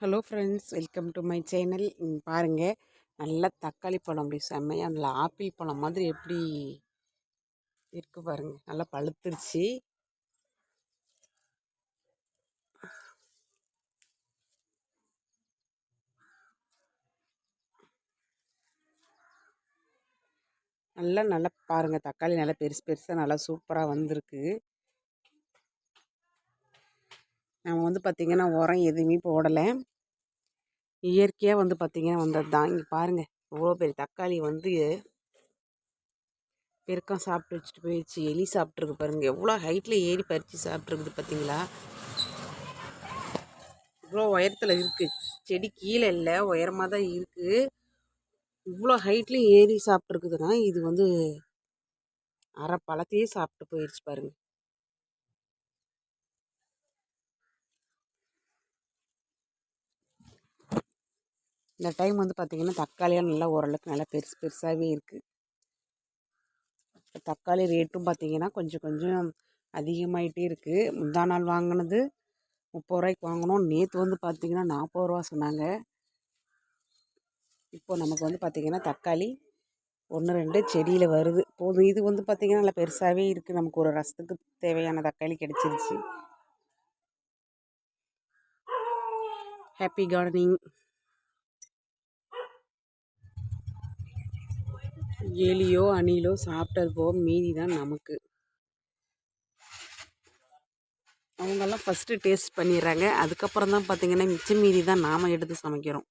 Hello friends welcome to my channel. பாருங்கள் நல்லா தக்காளி பழம் அப்படி செம்மையாக அதில் ஆப்பிள் பழம் மாதிரி எப்படி இருக்குது பாருங்கள் நல்லா பழுத்துருச்சு. நல்லா நல்லா பாருங்கள் தக்காளி நல்லா பெருசு பெருசாக நல்லா சூப்பராக வந்திருக்கு. நம்ம வந்து பார்த்திங்கன்னா உரம் எதுவுமே போடலை. இயற்கையாக வந்து பார்த்திங்கன்னா வந்தது தான் இங்கே பாருங்கள் இவ்வளோ பெரிய தக்காளி வந்து பெருக்கம் சாப்பிட்டு வச்சுட்டு போயிடுச்சு. எலி சாப்பிட்ருக்கு பாருங்கள் எவ்வளோ ஹைட்டில் ஏறி பறித்து சாப்பிட்ருக்குது பார்த்தீங்களா இவ்வளோ உயரத்தில் இருக்குது செடி கீழே இல்லை உயரமாக தான் இருக்குது இவ்வளோ ஹைட்லேயும் ஏறி சாப்பிட்ருக்குதுன்னா இது வந்து அரை பழத்தையே சாப்பிட்டு போயிடுச்சு பாருங்கள் இந்த டைம் வந்து பார்த்திங்கன்னா தக்காளியாக நல்லா ஓரளவுக்கு நல்லா பெருசு பெருசாகவே இருக்குது தக்காளி ரேட்டும் பார்த்திங்கன்னா கொஞ்சம் கொஞ்சம் அதிகமாகிட்டே இருக்குது முந்தா நாள் வாங்கினது முப்பது ரூபாய்க்கு வாங்கினோம். நேற்று வந்து பார்த்திங்கன்னா நாற்பது ரூபா சொன்னாங்க. இப்போது நமக்கு வந்து பார்த்திங்கன்னா தக்காளி ஒன்று ரெண்டு செடியில் வருது. போதும். இது வந்து பார்த்திங்கன்னா நல்லா பெருசாகவே இருக்குது நமக்கு ஒரு ரசத்துக்கு தேவையான தக்காளி கிடச்சிருச்சு. ஹாப்பி கார்டனிங் எலியோ அணிலோ சாப்பிட்டது போக மீதி தான் நமக்கு. அவங்கெல்லாம் ஃபஸ்ட்டு டேஸ்ட் பண்ணிடுறாங்க. அதுக்கப்புறம் தான் பார்த்திங்கன்னா மிச்சம் மீதி தான் நாம் எடுத்து சமைக்கிறோம்.